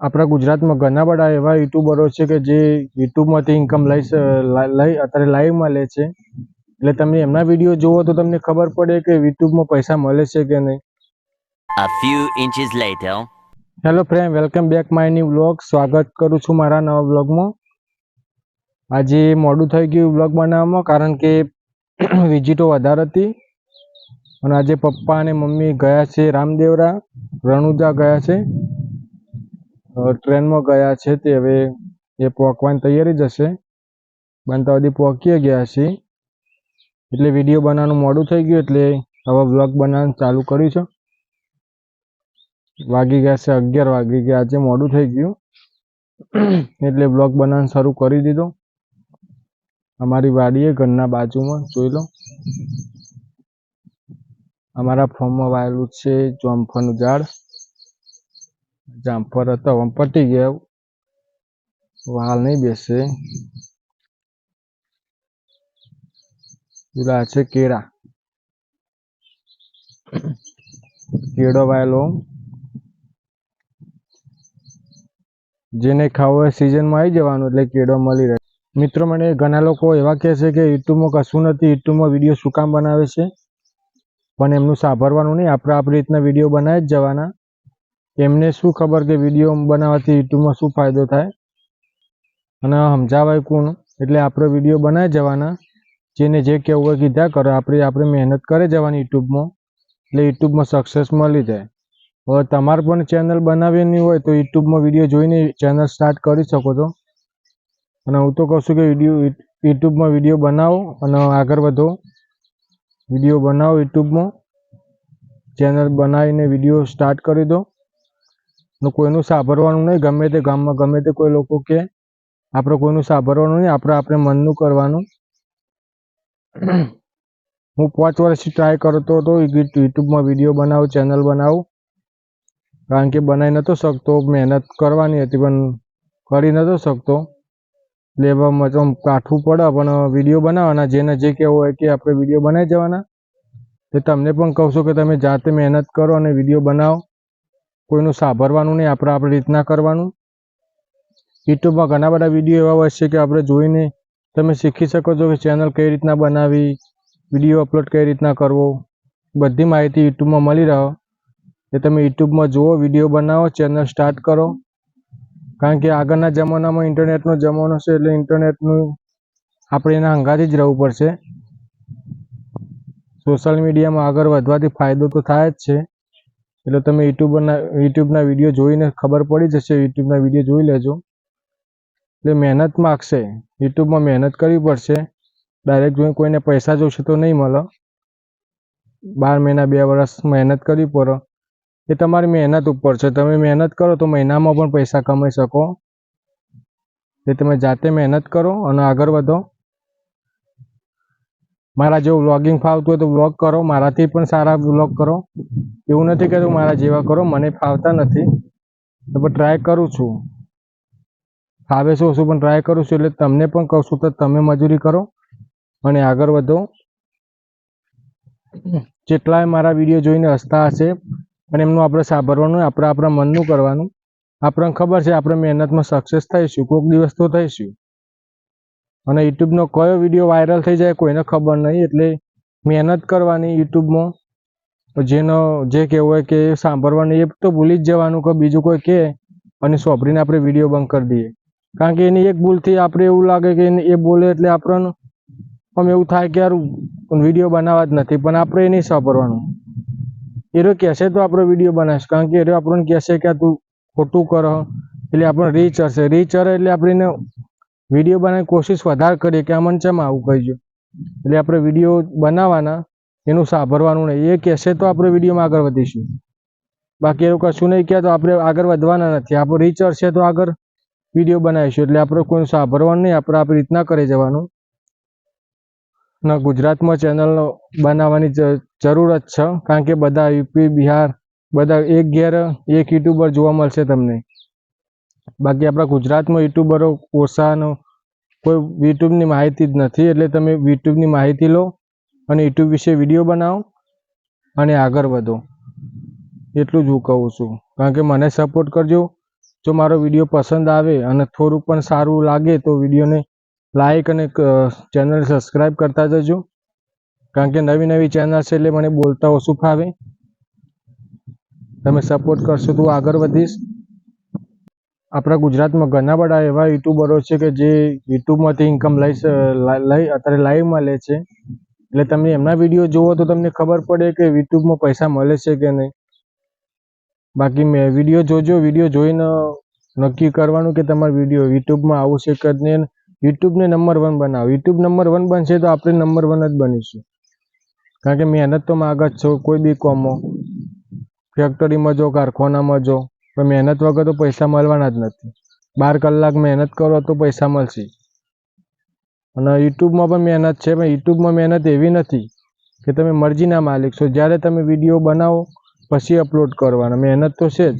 આપણા ગુજરાતમાં ઘણા બધા એવા યુટ્યુબરો છે કે જે યુટ્યુબમાંથી ઇન્કમ લઈ લઈ અત્યારે લાઈવમાં લે છે. એટલે તમે એમના વીડિયો જુઓ તો તમને ખબર પડે કે યુટ્યુબમાં પૈસા મળે છે કે નહીં. A few inches later. Hello friend welcome back my new vlog સ્વાગત કરું છું મારા નવા વ્લોગમાં આજે મોડું થઈ ગયું વ્લોગ બનાવવામાં કારણ કે વિઝિટો વધારે હતી. અને આજે પપ્પા અને મમ્મી ગયા છે રામદેવરા રણુજા ગયા છે. ટ્રેનમાં ગયા છે તે હવે એ પહોંચવાની તૈયારી જ હશે. બનતા સુધી પહોંચી ગયા છે એટલે વીડિયો બનાવવાનું મોડું થઈ ગયું એટલે હવે વ્લોગ બનાવવાનું ચાલુ કર્યું છે. વાગી ગયા છે અગિયાર, વાગી ગયા આજે મોડું થઈ ગયું. એટલે બ્લોગ બનાવવાનું શરૂ કરી દીધો. અમારી વાડીએ, ઘરના બાજુમાં, જોઈ લો. અમારા ફોર્મમાં વાયેલું છે જામફળનું ઝાડ. જામફળ હતા હવે પટી ગયો વાલ નહીં બેસે. પેલા છે કેળા. કેળો વાયેલો. જેને ખાવો હોય સિઝનમાં આવી જવાનું, એટલે કેળો મળી રહે. મિત્રો, મને ઘણા લોકો એવા કહે છે કે યુટ્યુબમાં કશું નથી, યુટ્યુબમાં વીડિયો શું કામ બનાવે છે? પણ એમનું સાંભળવાનું નહીં. આપણે આપણી રીતના વીડિયો બનાવી જ જવાના. એમને શું ખબર કે વીડિયો બનાવવાથી યુટ્યુબમાં શું ફાયદો થાય? અને સમજાવાય કોણ? એટલે આપણે વીડિયો બનાવી જવાના. જેને જે કહેવું હોય કીધા કરો. આપણે આપણે મહેનત કરે જવાની યુટ્યુબમાં. એટલે યુટ્યુબમાં સક્સેસ મળી જાય. હવે તમારે પણ ચેનલ બનાવવાની હોય તો યુટ્યુબમાં વીડિયો જોઈને ચેનલ સ્ટાર્ટ કરી શકો છો. અને હું તો કહું છું કે વીડિયો યુટ્યુબમાં વીડિયો બનાવો અને આગળ વધો. વીડિયો બનાવો યુટ્યુબમાં. ચેનલ બનાવીને વીડિયો સ્ટાર્ટ કરી દો. ને કોઈનું સાંભળવાનું નહીં, ગમે તે ગામમાં ગમે તે કોઈ લોકો કે, આપણે કોઈનું સાંભળવાનું નહીં, આપણે આપણે મનનું કરવાનું. હું પાંચ વર્ષથી ટ્રાય કરતો હતો યુટ્યુબમાં વીડિયો બનાવું ચેનલ બનાવું. કારણ કે બનાવી નહોતો શકતો, મહેનત કરવાની હતી, પણ કરી નહોતો શકતો. લેવામાં તો કાઠું પડે, પણ વીડિયો બનાવવાના, જેને જે કહેવું હોય કે આપણે વીડિયો બનાવી જવાના. તો તમને પણ કહું છું કે તમે જાતે મહેનત કરો અને વીડિયો બનાવો. કોઈનું સાંભળવાનું નહીં, આપણે આપણી રીતના કરવાનું. યુટ્યુબમાં ઘણા બધા વીડિયો એવા હોય છે કે આપણે જોઈને તમે શીખી શકો છો કે ચેનલ કઈ રીતના બનાવી, વીડિયો અપલોડ કઈ રીતના કરવો. બધી માહિતી યુટ્યુબમાં મળી રહો. એ તમે યુટ્યુબમાં જુઓ, વીડિયો બનાવો, ચેનલ સ્ટાર્ટ કરો. કારણ કે આગળના જમાનામાં ઇન્ટરનેટનો જમાનો છે એટલે ઇન્ટરનેટનું આપણે એના હંગાથી જ રહેવું પડશે. સોશિયલ મીડિયામાં આગળ વધવાથી ફાયદો તો થાય જ છે. એટલે તમે યુટ્યુબના યુટ્યુબના વીડિયો જોઈને ખબર પડી જશે, યુટ્યુબના વીડિયો જોઈ લેજો. એટલે મહેનત માગશે. યુટ્યુબમાં મહેનત કરવી પડશે. ડાયરેક્ટ જોઈને કોઈને પૈસા જોશે તો નહીં મળે. બાર મહિના, બે વર્ષ મહેનત કરવી પડે. એ તમારી મહેનત ઉપર છે. તમે મહેનત કરો તો મહિનામાં પણ પૈસા કમાઈ શકો. એ તમે જાતે મહેનત કરો અને આગળ વધો. મારા જેવું વ્લોગિંગ ફાવતું હોય તો વ્લોગ કરો, મારાથી પણ સારા વ્લોગ કરો. એવું નથી કે મારા જેવા કરો, મને ફાવતા નથી. તો પણ ટ્રાય કરું છું. ફાવે શું શું પણ ટ્રાય કરું છું એટલે તમને પણ કહું છું તો તમે મજૂરી કરો અને આગળ વધો. જેટલાય મારા વીડિયો જોઈને હસતા હશે અને એમનું આપણે સાંભળવાનું, આપણે આપણા મનનું કરવાનું, આપણને ખબર છે, આપણે મહેનતમાં સક્સેસ થઈશું, કોઈક દિવસ તો થઈશું. અને યુટ્યુબનો કયો વીડિયો વાયરલ થઈ જાય કોઈને ખબર નહીં, એટલે મહેનત કરવાની યુટ્યુબમાં. જેનો, જે કહેવું હોય કે સાંભળવાનું, એ તો ભૂલી જ જવાનું કે બીજું કોઈ કહે અને સોંભરીને આપણે વીડિયો બંધ કરી દઈએ. કારણ કે એની એક ભૂલથી આપણે એવું લાગે કે એ બોલે એટલે આપણને, આમ એવું થાય કે યાર વીડિયો બનાવવા જ નથી, પણ આપણે એ નહીં સાંભળવાનું. એ રહ્યો કહેશે તો આપણો વીડિયો બનાવીશ, કારણ કે એ આપણને કહેશે કે તું ખોટું કરો, એટલે આપણને રીચ હશે. રીચ હશે એટલે આપણે વીડિયો બનાવવાની કોશિશ વધારે કરીએ કે આ મંચમાં આવું કહીજો એટલે આપણે વીડિયો બનાવવાના, એનું સાંભળવાનું નહીં. એ કહેશે તો આપણે વિડીયોમાં આગળ વધીશું. બાકી એવું કશું નહીં કહે તો આપણે આગળ વધવાના નથી. આપણો રીચ હશે તો આગળ વીડિયો બનાવીશું. એટલે આપણે કોઈનું સાંભળવાનું નહીં. આપણે આપણી રીતના કરી જવાનું. ના ગુજરાતમાં ચેનલ બનાવવાની જરૂરત છે. કારણ કે બધા યુપી, બિહાર, બધા એક ઘેર એક યુટ્યુબર જોવા મળશે તમને. બાકી આપણા ગુજરાતમાં યુટ્યુબરો કોસાનો કોઈ યુટ્યુબની માહિતી જ નથી, એટલે તમે યુટ્યુબની માહિતી લો અને યુટ્યુબ વિશે વીડિયો બનાવો અને આગળ વધો. એટલું જ હું કહું છું. કારણ કે મને સપોર્ટ કરજો. જો મારો વીડિયો પસંદ આવે અને થોડું પણ સારું લાગે તો વિડીયોને લાઈક અને ચેનલ સબસ્ક્રાઈબ કરતા જજો. કારણ કે નવી નવી ચેનલ છે એટલે મને બોલતા ઓછું ફાવે. તમે સપોર્ટ કરશો તો આગળ વધીશ. આપણા ગુજરાતમાં ઘણા બધા એવા યુટ્યુબરો છે કે જે યુટ્યુબમાંથી ઇન્કમ લઈ લઈ અત્યારે લાઈવમાં લે છે. એટલે તમે એમના વીડિયો જુઓ તો તમને ખબર પડે કે યુટ્યુબમાં પૈસા મળે છે કે નહીં. બાકી મેં વીડિયો જોજો વીડિયો જોઈને નક્કી કરવાનું કે તમારો વીડિયો યુટ્યુબમાં આવશે કે નહીં. યુટ્યુબને નંબર વન બનાવો. યુટ્યુબ નંબર વન બનશે તો આપણે નંબર વન જ બનીશું. કારણ કે મહેનત તો માગ જ છો, કોઈ બી કોમો. ફેક્ટરીમાં જો, કારખાનામાં જો. પણ મહેનત વગર તો પૈસા મળવાના જ નથી. બાર કલાક મહેનત કરો તો પૈસા મળશે. અને યુટ્યુબમાં પણ મહેનત છે, પણ યુટ્યુબમાં મહેનત એવી નથી કે તમે મરજીના માલિક છો. જ્યારે તમે વીડિયો બનાવો, પછી અપલોડ કરવાના. મહેનત તો છે જ.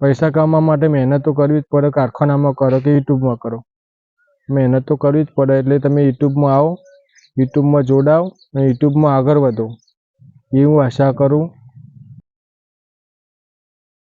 પૈસા કમાવા માટે મહેનત તો કરવી જ પડે, કારખાનામાં કરો કે યુટ્યુબમાં કરો. મહેનત તો કરવી જ પડે, એટલે તમે યુટ્યુબમાં આવો, યુટ્યુબમાં જોડાઓ અને યુટ્યુબમાં આગળ વધો. એવું આશા કરું.